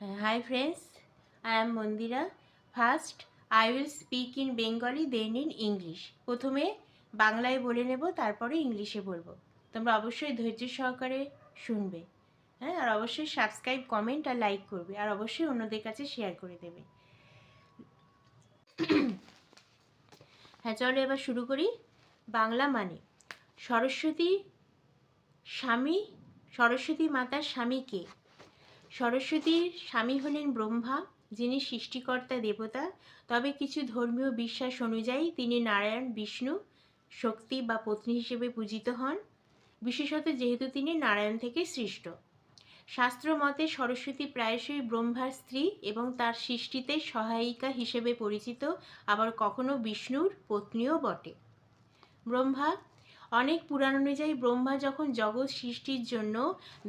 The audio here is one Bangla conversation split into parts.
Hi friends, I am Mandira. First, I will speak in Bengali, then in English. প্রথমে বাংলায় বলে নেব তারপরে ইংলিশে বলব। তোমরা অবশ্যই ধৈর্য সহকারে শুনবে। হ্যাঁ আর অবশ্যই সাবস্ক্রাইব কমেন্ট আর লাইক করবে। আর অবশ্যই অন্যদের কাছে শেয়ার করে দেবে। হ্যাঁ চলো এবার শুরু করি। বাংলা মানে সরস্বতী স্বামী সরস্বতী মাতার স্বামীকে সরস্বতীর স্বামী হলেন ব্রহ্মা, যিনি সৃষ্টিকর্তা দেবতা। তবে কিছু ধর্মীয় বিশ্বাস অনুযায়ী তিনি নারায়ণ, বিষ্ণু, শক্তি বা পত্নী হিসেবে পূজিত হন। বিশেষত যেহেতু তিনি নারায়ণ থেকে সৃষ্ট। শাস্ত্র মতে সরস্বতী প্রায়শই ব্রহ্মার স্ত্রী এবং তার সৃষ্টিতে সহায়িকা হিসেবে পরিচিত, আবার কখনো বিষ্ণুর পত্নীও বটে। ব্রহ্মা অনেক পুরাণ অনুযায়ী ব্রহ্মা যখন জগৎ সৃষ্টির জন্য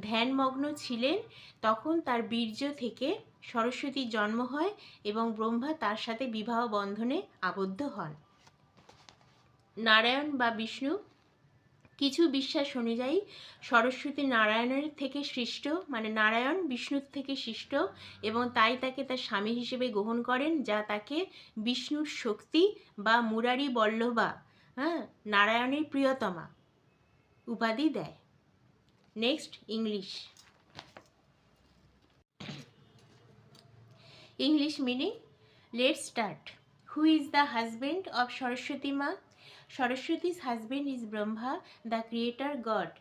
ধ্যানমগ্ন ছিলেন, তখন তার বীর্য থেকে সরস্বতীর জন্ম হয় এবং ব্রহ্মা তার সাথে বিবাহ বন্ধনে আবদ্ধ হন। নারায়ণ বা বিষ্ণু কিছু বিশ্বাস অনুযায়ী সরস্বতী নারায়ণের থেকে সৃষ্ট মানে নারায়ণ বিষ্ণুর থেকে সৃষ্ট এবং তাই তাকে তার স্বামী হিসেবে গ্রহণ করেন, যা তাকে বিষ্ণুর শক্তি বা মুরারি বল্লভা হ্যাঁ নারায়ণের প্রিয়তমা উপাধি দেয় next English English meaning let's start who is the husband of Saraswati Ma সরস্বতী's husband is Brahma, the creator god.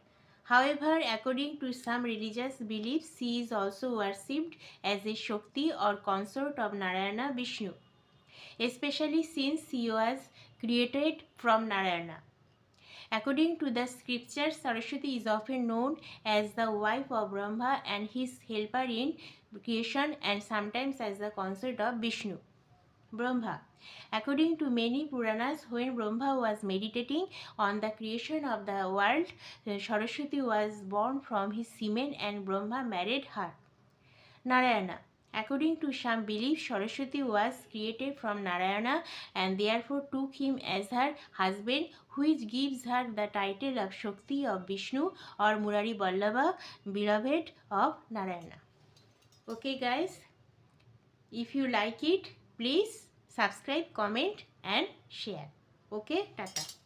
However, according to some religious beliefs, she is also worshipped as a Shakti or consort of Narayana Vishnu, especially since she was created from Narayana. According to the scripture, Saraswati is often known as the wife of Brahma and his helper in creation and sometimes as the consort of Vishnu. Brahma. According to many Puranas, when Brahma was meditating on the creation of the world, Saraswati was born from his semen and Brahma married her. Narayana. According to some beliefs, Saraswati was created from Narayana and therefore took him as her husband, which gives her the title of Shakti of Vishnu or Murari Ballabha, beloved of Narayana. Okay, guys, if you like it, please subscribe, comment, and share. Okay, Tata.